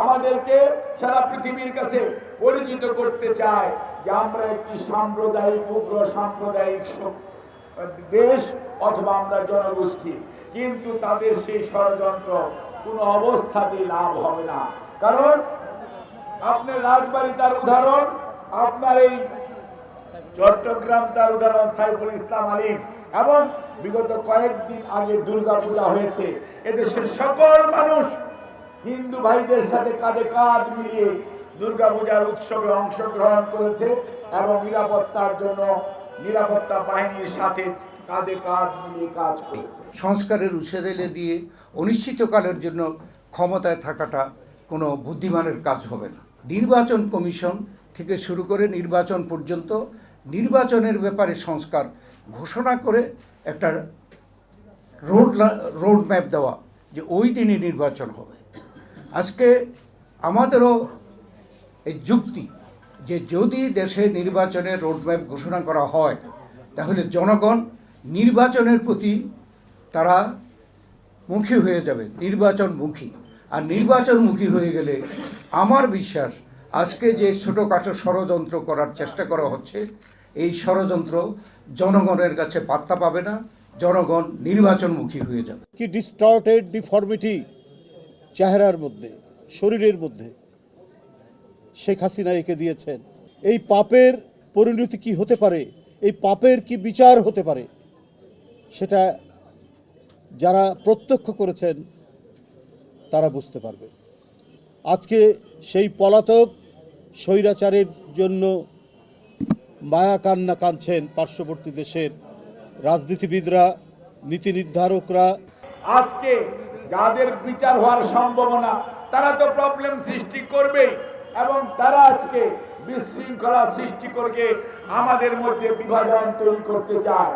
আমাদেরকে সারা পৃথিবীর কাছে পরিচিত করতে চায় যে আমরা একটি সাম্প্রদায়িক, উগ্র সাম্প্রদায়িক দেশ অথবা আমরা জনগোষ্ঠী। কিন্তু তাদের সেই ষড়যন্ত্র কোনো অবস্থাতেই লাভ হবে না। কারণ আপনার রাজবাড়ি তার উদাহরণ, আপনার এই চট্টগ্রাম তার উদাহরণ সাইফুল ইসলাম আলিফ। এবং বিগত কয়েকদিন আগে দুর্গা পূজা হয়েছে। এদেশের সকল মানুষ হিন্দু ভাইদের সাথে কাঁধে কাঁধ মিলিয়ে দুর্গা পূজার উৎসবে অংশগ্রহণ করেছে এবং নিরাপত্তার জন্য নিরাপত্তা বাহিনীর সাথে কাঁধে কাঁধ মিলিয়ে কাজ করেছে। সংস্কারের উৎসাহেলে দিয়ে অনিশ্চিতকালের জন্য ক্ষমতায় থাকাটা কোনো বুদ্ধিমানের কাজ হবে না। নির্বাচন কমিশন থেকে শুরু করে নির্বাচন পর্যন্ত নির্বাচনের ব্যাপারে সংস্কার ঘোষণা করে একটা রোড রোড ম্যাপ দেওয়া যে ওই দিনই নির্বাচন হবে। আজকে আমাদেরও এই যুক্তি যে যদি দেশে নির্বাচনের রোডম্যাপ ঘোষণা করা হয়, তাহলে জনগণ নির্বাচনের প্রতি তারা মুখী হয়ে যাবে, নির্বাচনমুখী। আর নির্বাচনমুখী হয়ে গেলে আমার বিশ্বাস আজকে যে ছোটোখাটো ষড়যন্ত্র করার চেষ্টা করা হচ্ছে, এই ষড়যন্ত্র জনগণের কাছে পাত্তা পাবে না, জনগণ নির্বাচনমুখী হয়ে যাবে। কি ডিস্টর্টেড ডিফর্মিটি চেহারার মধ্যে, শরীরের মধ্যে। শেখ হাসিনা এঁকে দিয়েছেন। এই পাপের পরিণতি কি হতে পারে? এই পাপের কি বিচার হতে পারে? সেটা যারা প্রত্যক্ষ করেছেন, তারা বুঝতে পারবে। আজকে সেই পলাতক স্বৈরাচারের জন্য মায়া কান্না কাঁদছেন পার্শ্ববর্তী দেশের রাজনীতিবিদরা, নীতি নির্ধারকরা। আজকে যাদের বিচার হওয়ার সম্ভাবনা, তারা তো প্রবলেম সৃষ্টি করবেই। এবং তারা আজকে বিশৃঙ্খলা সৃষ্টি করে আমাদের মধ্যে বিভাজন তৈরি করতে চায়।